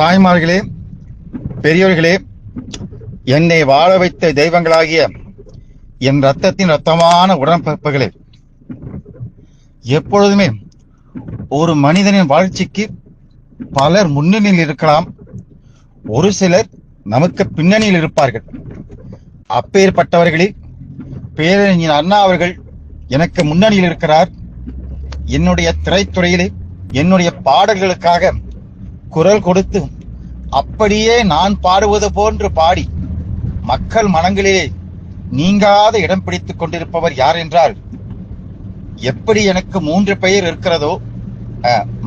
தாய்மார்களே பெரியோர்களே என்னை வாழ வைத்த தெய்வங்களாகிய என் ரத்தத்தின் ரத்தமான உடன்பிறப்புகளே எப்பொழுதுமே ஒரு மனிதனின் வாழ்ச்சிக்கு பலர் முன்னணியில் இருக்கலாம் ஒரு சிலர் நமக்கு பின்னணியில் இருப்பார்கள். அப்பேற்பட்டவர்களில் பேரறிஞர் அண்ணா அவர்கள் எனக்கு முன்னணியில் இருக்கிறார். என்னுடைய திரைத்துறையிலே என்னுடைய பாடல்களுக்காக குரல் கொடுத்து அப்படியே நான் பாடுவது போன்று பாடி மக்கள் மனங்களிலே நீங்காத இடம் பிடித்துக் கொண்டிருப்பவர் யார் என்றால் எப்படி எனக்கு மூன்று பெயர் இருக்கிறதோ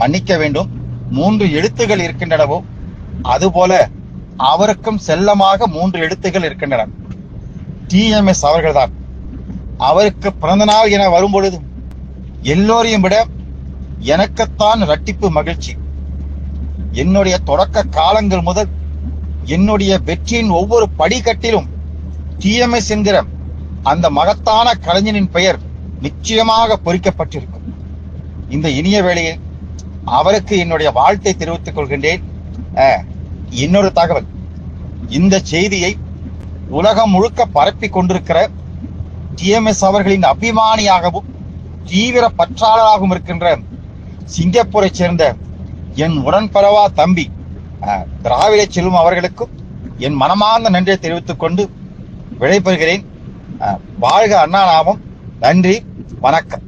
மன்னிக்க வேண்டும். மூன்று எழுத்துகள் இருக்கின்றனவோ அதுபோல அவருக்கும் செல்லமாக மூன்று எழுத்துகள் இருக்கின்றன. டிஎம்எஸ் அவர்கள்தான். அவருக்கு பிறந்த நாள் என வரும்பொழுது எல்லோரையும் விட எனக்குத்தான் ரட்டிப்பு மகிழ்ச்சி. என்னுடைய தொடக்க காலங்கள் முதல் என்னுடைய வெற்றியின் ஒவ்வொரு படிக்கட்டிலும் டிஎம்எஸ் என்கிற அந்த மகத்தான கலைஞனின் பெயர் நிச்சயமாக பொறிக்கப்பட்டிருக்கும். இந்த இனிய வேளையில் அவருக்கு என்னுடைய வாழ்த்தை தெரிவித்துக் கொள்கின்றேன். இன்னொரு தகவல். இந்த செய்தியை உலகம் முழுக்க பரப்பி கொண்டிருக்கிற டிஎம்எஸ் அவர்களின் அபிமானியாகவும் தீவிர பற்றாளராகவும் இருக்கின்ற சிங்கப்பூரை சேர்ந்த என் உடன்பரவா தம்பி. திராவிட செல்வம் அவர்களுக்கும் என் மனமார்ந்த நன்றியை தெரிவித்துக் கொண்டு விடைபெறுகிறேன். வாழ்க அண்ணா நாமம் நன்றி. வணக்கம்.